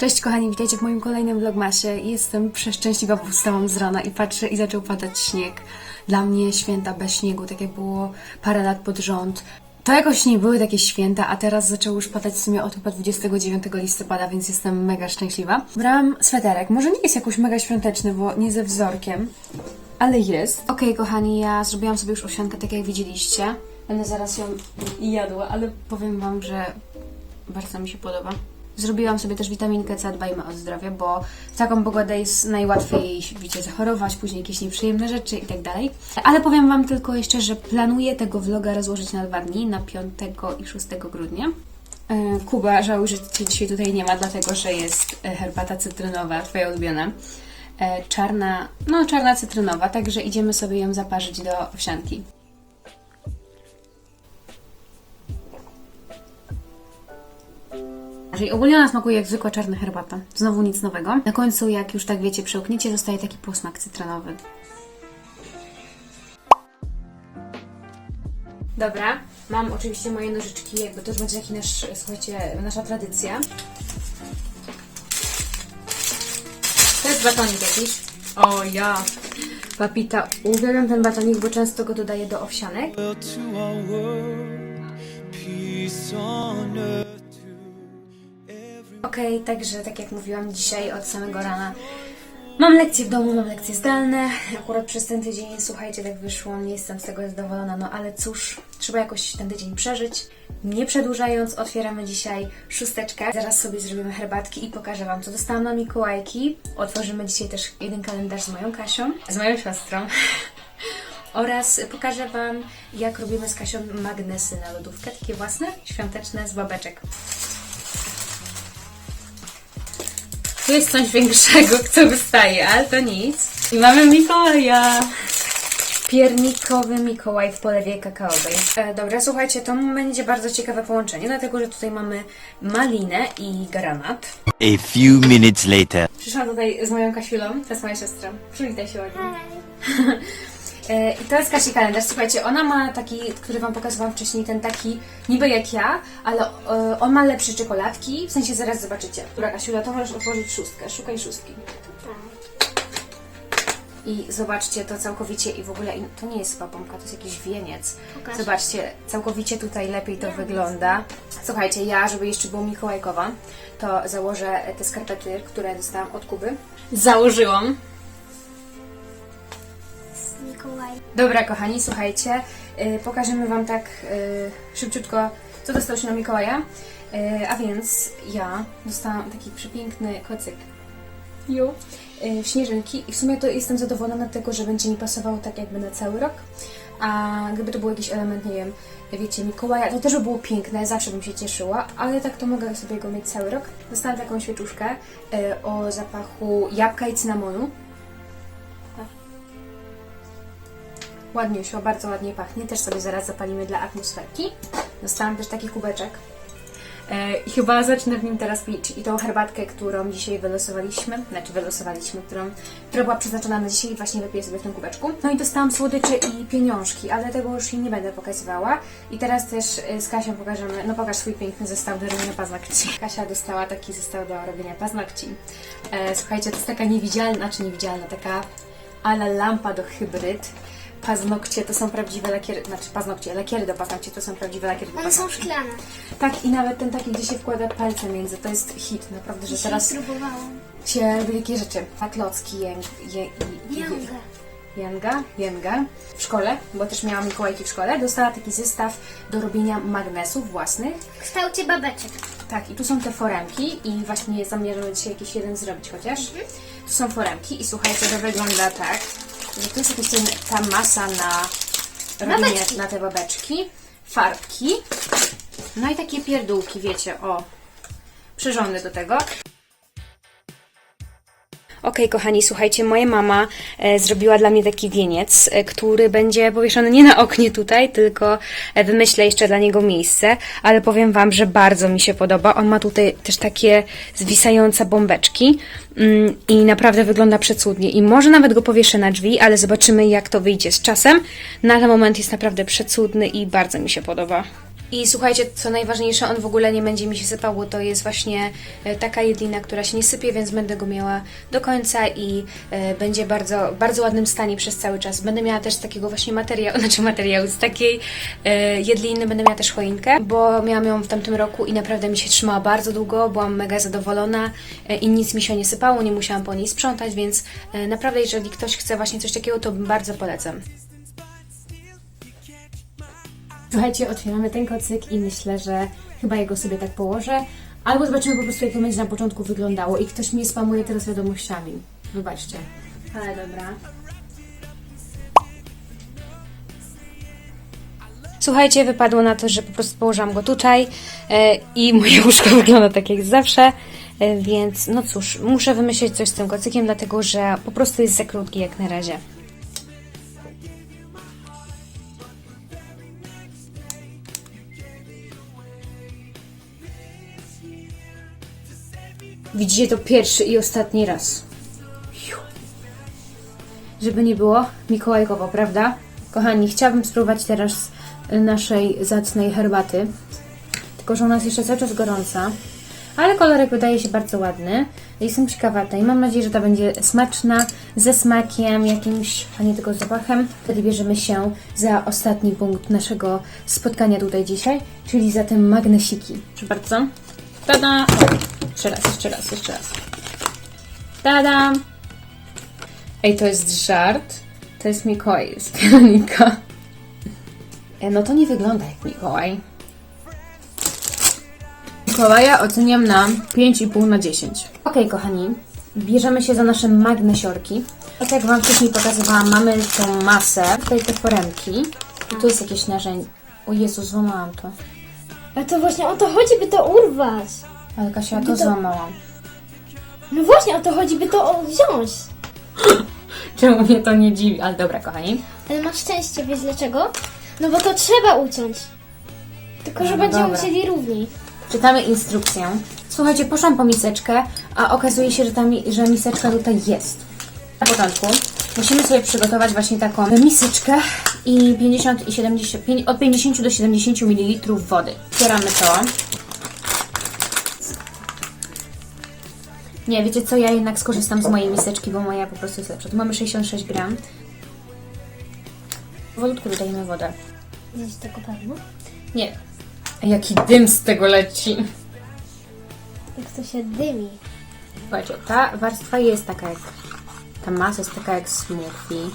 Cześć kochani, witajcie w moim kolejnym vlogmasie. Jestem przeszczęśliwa, bo wstałam z rana i patrzę i zaczął padać śnieg. Dla mnie święta bez śniegu, tak jak było parę lat pod rząd. To jakoś nie były takie święta, a teraz zaczęło już padać w sumie od chyba 29 listopada, więc jestem mega szczęśliwa. Brałam sweterek, może nie jest jakoś mega świąteczny, bo nie ze wzorkiem, ale jest. Okej kochani, ja zrobiłam sobie już owsiankę, tak jak widzieliście. Będę zaraz ją jadła, ale powiem Wam, że bardzo mi się podoba. Zrobiłam sobie też witaminkę C, dbajmy o zdrowie, bo w taką pogodę jest najłatwiej, wiecie, zachorować, później jakieś nieprzyjemne rzeczy i tak dalej. Ale powiem Wam tylko jeszcze, że planuję tego vloga rozłożyć na dwa dni, na 5 i 6 grudnia. E, Kuba, żałuj, że Cię dzisiaj tutaj nie ma, dlatego że jest e, herbata cytrynowa, Twoja ulubiona. E, Czarna, no czarna cytrynowa, także idziemy sobie ją zaparzyć do owsianki. Czyli ogólnie ona smakuje jak zwykła czarna herbata. Znowu nic nowego. Na końcu, jak już tak wiecie, przełkniecie, zostaje taki posmak cytrynowy. Dobra, mam oczywiście moje nożyczki, jakby to już będzie taki nasz, słuchajcie, nasza tradycja. To jest batonik jakiś. O ja! Papita, uwielbiam ten batonik, bo często go dodaję do owsianek. Także tak jak mówiłam dzisiaj od samego rana mam lekcje w domu, mam lekcje zdalne. Akurat przez ten tydzień, słuchajcie, tak wyszło, nie jestem z tego zadowolona, no ale cóż, trzeba jakoś ten tydzień przeżyć. Nie przedłużając, otwieramy dzisiaj szósteczkę. Zaraz sobie zrobimy herbatki i pokażę Wam, co dostałam na Mikołajki. Otworzymy dzisiaj też jeden kalendarz z moją Kasią, z moją siostrą. Oraz pokażę Wam, jak robimy z Kasią magnesy na lodówkę, takie własne, świąteczne z babeczek. Tu jest coś większego, co wystaje, ale to nic. I mamy Mikołaja. Piernikowy Mikołaj w polewie kakaowej. E, dobra, słuchajcie, to będzie bardzo ciekawe połączenie, dlatego że tutaj mamy malinę i granat. A few minutes later. Przyszłam tutaj z moją Kasiulą, to jest moja siostra. Przywitaj się ładnie. E, I to jest Kasi kalendarz. Słuchajcie, ona ma taki, który Wam pokazywałam wcześniej, ten taki niby jak ja, ale e, on ma lepsze czekoladki. W sensie zaraz zobaczycie. Dobra, Kasiula, to możesz otworzyć szóstkę. Szukaj szóstki. I zobaczcie to całkowicie i w ogóle to nie jest chyba pompka, to jest jakiś wieniec. Pokaż. Zobaczcie, całkowicie tutaj lepiej to wygląda. Słuchajcie, ja, żeby jeszcze było Mikołajkowa, to założę te skarpety, które dostałam od Kuby. Założyłam. Mikołaj. Dobra, kochani, słuchajcie, yy, pokażemy Wam tak yy, szybciutko, co dostał się na Mikołaja. Yy, a więc ja dostałam taki przepiękny kocyk. Ju. Yy, śnieżynki i w sumie to jestem zadowolona tego, że będzie mi pasowało tak jakby na cały rok. A gdyby to był jakiś element, nie wiem, wiecie, Mikołaja, to też by było piękne, zawsze bym się cieszyła, ale tak to mogę sobie go mieć cały rok. Dostałam taką świeczuszkę yy, o zapachu jabłka i cynamonu. Ładniusio, bardzo ładnie pachnie. Też sobie zaraz zapalimy dla atmosferki. Dostałam też taki kubeczek. E, I chyba zacznę w nim teraz pić i tą herbatkę, którą dzisiaj wylosowaliśmy, znaczy wylosowaliśmy, którą, która była przeznaczona na dzisiaj właśnie wypiję sobie w tym kubeczku. No i dostałam słodycze i pieniążki, ale tego już jej nie będę pokazywała. I teraz też e, z Kasią pokażemy, no pokaż swój piękny zestaw do robienia paznokci. Kasia dostała taki zestaw do robienia paznokci. E, słuchajcie, to jest taka niewidzialna, znaczy niewidzialna, taka ala lampa do hybryd. Paznokcie to są prawdziwe lakiery, znaczy paznokcie, lakiery do paznokci to są prawdziwe lakiery do One są paznokci. szklane. Tak, i nawet ten taki, gdzie się wkłada palce między, to jest hit, naprawdę, że Dzisiaj teraz próbowałam. się robi takie rzeczy. Patlocki, jęg, je, i- i- Jęga. Jęga, jęga. W szkole, bo też miałam Mikołajki w szkole, dostała taki zestaw do robienia magnesów własnych. W kształcie babeczek. Tak, i tu są te foremki i właśnie zamierzamy dzisiaj jakiś jeden zrobić chociaż. Tu są foremki i słuchajcie, to wygląda tak, że tu jest jakaś ten, ta masa na robienie na te babeczki, farbki, no i takie pierdółki, wiecie, o, przyrządy do tego. Okej, kochani, słuchajcie, moja mama e, zrobiła dla mnie taki wieniec, e, który będzie powieszony nie na oknie tutaj, tylko e, wymyślę jeszcze dla niego miejsce, ale powiem Wam, że bardzo mi się podoba. On ma tutaj też takie zwisające bombeczki mm, i naprawdę wygląda przecudnie. I może nawet go powieszę na drzwi, ale zobaczymy, jak to wyjdzie z czasem. Na ten moment jest naprawdę przecudny i bardzo mi się podoba. I słuchajcie, co najważniejsze, on w ogóle nie będzie mi się sypał, bo to jest właśnie e, taka jedlina, która się nie sypie, więc będę go miała do końca i e, będzie bardzo, bardzo ładnym stanie przez cały czas. Będę miała też z takiego właśnie materiału, znaczy materiału, z takiej e, jedliny będę miała też choinkę, bo miałam ją w tamtym roku i naprawdę mi się trzymała bardzo długo, byłam mega zadowolona i nic mi się nie sypało, nie musiałam po niej sprzątać, więc naprawdę jeżeli ktoś chce właśnie coś takiego, to bardzo polecam. Słuchajcie, otwieramy ten kocyk i myślę, że chyba jego sobie tak położę. Albo zobaczymy po prostu, jak to będzie na początku wyglądało. I ktoś mnie spamuje teraz wiadomościami. Wybaczcie. Ale dobra. Słuchajcie, wypadło na to, że po prostu położyłam go tutaj e, i moje łóżko wygląda tak jak zawsze, e, więc no cóż, muszę wymyślić coś z tym kocykiem, dlatego że po prostu jest za krótki jak na razie. Widzicie to pierwszy i ostatni raz. Żeby nie było mikołajkowo, prawda? Kochani, chciałabym spróbować teraz naszej zacnej herbaty. Tylko, że ona jest jeszcze cały czas gorąca. Ale kolorek wydaje się bardzo ładny. Jestem ciekawa tej. Mam nadzieję, że ta będzie smaczna, ze smakiem jakimś, a nie tylko zapachem. Wtedy bierzemy się za ostatni punkt naszego spotkania tutaj dzisiaj, czyli za te magnesiki. Proszę bardzo. Tada! Jeszcze raz, jeszcze raz, jeszcze raz. Tada! Ej, to jest żart. To jest Mikołaj z Pionika. E, No to nie wygląda jak Mikołaj. Mikołaja oceniam na 5,5 na 10. Ok, kochani, bierzemy się za nasze magnesiorki. Tak jak Wam wcześniej pokazywałam, mamy tą masę, tutaj te foremki. I tu jest jakieś narzędzie. O Jezu, złamałam to. A to właśnie o to chodzi, by to urwać. Ale Kasia, to to- złamałam. No właśnie o to chodzi, by to o- wziąć. Czemu mnie to nie dziwi? Ale dobra, kochani. Ale masz szczęście, wiesz dlaczego? No bo to trzeba uciąć. Tylko, że No będziemy dobra. musieli równiej. Czytamy instrukcję. Słuchajcie, poszłam po miseczkę, a okazuje się, że ta mi, że miseczka tutaj jest. Na początku musimy sobie przygotować właśnie taką miseczkę i 50 i 70, pięć- od 50 do 70 ml wody. Otwieramy to. Nie, wiecie co, ja jednak skorzystam z mojej miseczki, bo moja po prostu jest lepsza. Tu mamy 66 gram. Powolutku dodajemy wodę. Jest tego pewno? Nie. Jaki dym z tego leci. Jak to się dymi. Słuchajcie, ta warstwa jest taka jak... Ta masa jest taka jak smoothie.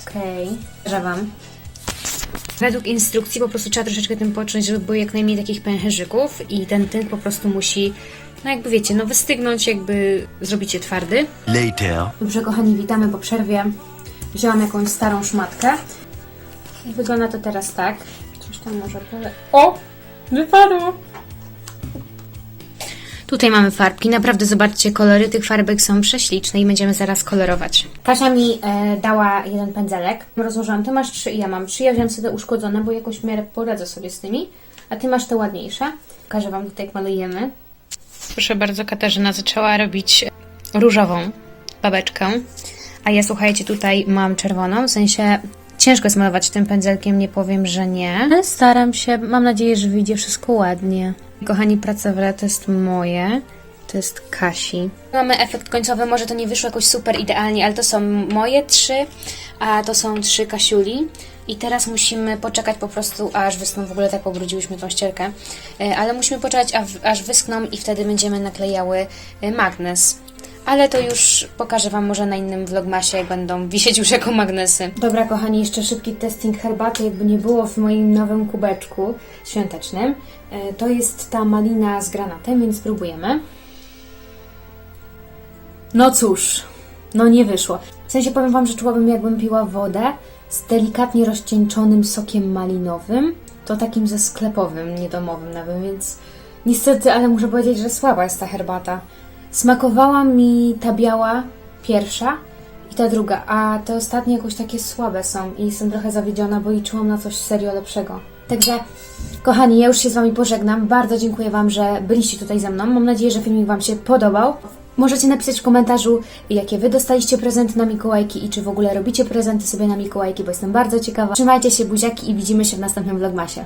Okej. Okay. Wam. Według instrukcji po prostu trzeba troszeczkę tym począć, żeby było jak najmniej takich pęcherzyków i ten tynk po prostu musi, no jakby wiecie, no wystygnąć, jakby zrobić je twardy. Later. Dobrze, kochani, witamy po przerwie. Wzięłam jakąś starą szmatkę. I wygląda to teraz tak. Coś tam może pole... O! Wypadło! Tutaj mamy farbki. Naprawdę zobaczcie, kolory tych farbek są prześliczne i będziemy zaraz kolorować. Kasia mi e, dała jeden pędzelek. Rozłożyłam. Ty masz trzy i ja mam trzy. Ja wziąłem sobie te uszkodzone, bo jakoś w miarę poradzę sobie z tymi. A ty masz te ładniejsze. Pokażę Wam tutaj, jak malujemy. Proszę bardzo, Katarzyna zaczęła robić różową babeczkę. A ja słuchajcie, tutaj mam czerwoną, w sensie ciężko jest malować tym pędzelkiem, nie powiem, że nie. Ale staram się, mam nadzieję, że wyjdzie wszystko ładnie. Kochani, pracowle to jest moje, to jest Kasi. Mamy efekt końcowy, może to nie wyszło jakoś super idealnie, ale to są moje trzy, a to są trzy Kasiuli. I teraz musimy poczekać po prostu, aż wyschną. W ogóle tak pobrudziłyśmy tą ścierkę. E, Ale musimy poczekać, aż wyschną i wtedy będziemy naklejały e, magnes. Ale to już pokażę Wam może na innym vlogmasie, jak będą wisieć już jako magnesy. Dobra, kochani, jeszcze szybki testing herbaty, jakby nie było w moim nowym kubeczku świątecznym. E, To jest ta malina z granatem, więc spróbujemy. No cóż, no nie wyszło. W sensie powiem Wam, że czułabym jakbym piła wodę z delikatnie rozcieńczonym sokiem malinowym. To takim ze sklepowym, niedomowym nawet, więc niestety, ale muszę powiedzieć, że słaba jest ta herbata. Smakowała mi ta biała pierwsza i ta druga, a te ostatnie jakoś takie słabe są i jestem trochę zawiedziona, bo liczyłam na coś serio lepszego. Także, kochani, ja już się z Wami pożegnam. Bardzo dziękuję Wam, że byliście tutaj ze mną. Mam nadzieję, że filmik Wam się podobał. Możecie napisać w komentarzu, jakie Wy dostaliście prezenty na Mikołajki i czy w ogóle robicie prezenty sobie na Mikołajki, bo jestem bardzo ciekawa. Trzymajcie się buziaki i widzimy się w następnym vlogmasie.